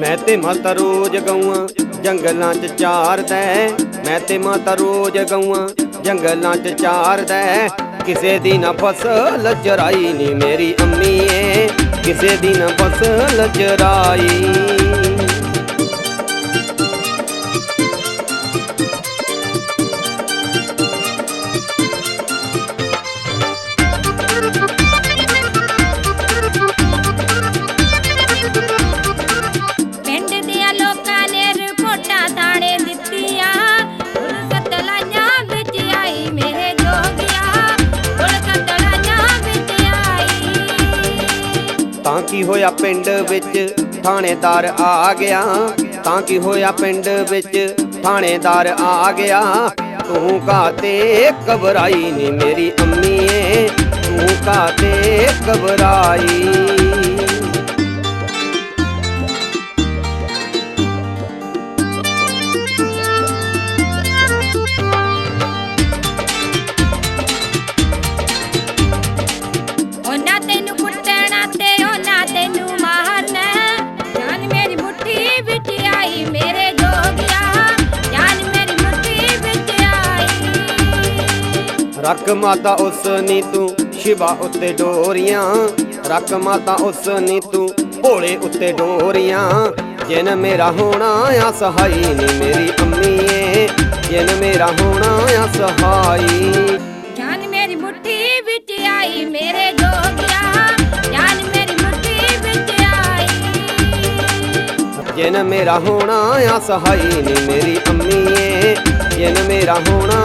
ਮੈਂ ਤੇ ਮਾਤਾ ਰੋਜ਼ ਗਾਉਆਂ ਜੰਗਲਾਂ 'ਚ ਚਾਰਦਾ ਮੈਂ ਤੇ ਮਾਤਾ ਰੋਜ਼ ਗਾਉਆਂ ਜੰਗਲਾਂ 'ਚ ਚਾਰਦਾ ਕਿਸੇ ਦੀ ਨਾ ਫਸਲ ਚਰਾਈ ਨੀ ਮੇਰੀ ਅੰਮੀ ਏ। ਕਿਸੇ ਦੀ ਨਾ ਫਸਲ ਚਰਾਈ ਤਾਂ ਕੀ ਹੋਇਆ ਪਿੰਡ ਵਿੱਚ ਥਾਣੇਦਾਰ ਆ ਗਿਆ? ਤਾਂ ਕੀ ਹੋਇਆ ਪਿੰਡ ਵਿੱਚ ਥਾਣੇਦਾਰ ਆ ਗਿਆ? ਤੂੰ ਕਾਤੇ ਘਬਰਾਈ ਨੀ ਮੇਰੀ ਅੰਮੀ ਏ? ਤੂੰ ਕਾਤੇ ਘਬਰਾਈ? ਰੱਖ ਮਾਤਾ ਉਸ ਨੀ ਤੂੰ ਸ਼ਿਵਾ ਉੱਤੇ ਡੋਰੀਆਂ। ਰੱਖ ਮਾਤਾ ਉਸ ਨੀ ਤੂੰ ਭੋਲੇ ਉੱਤੇ ਡੋਰੀਆਂ। ਜਿਨ ਮੇਰਾ ਹੋਣਾ ਆ ਸਹਾਈ ਨੀ ਮੇਰੀ ਅੰਮੀ ਏ ਜਿਨ ਮੇਰਾ ਹੋਣਾ ਆ ਸਹਾਈ। ਜਾਨ ਮੇਰੀ ਮੁੱਠੀ ਵਿੱਚ ਆਈ ਮੇਰੇ ਜੋਗਿਆ। ਜਾਨ ਮੇਰੀ ਮੁੱਠੀ ਵਿੱਚ ਆਈ। ਜਿਨ ਮੇਰਾ ਹੋਣਾ ਆ ਸਹਾਈ ਨੀ ਮੇਰੀ ਅੰਮੀ ਏ ਜਿਨ ਮੇਰਾ ਹੋਣਾ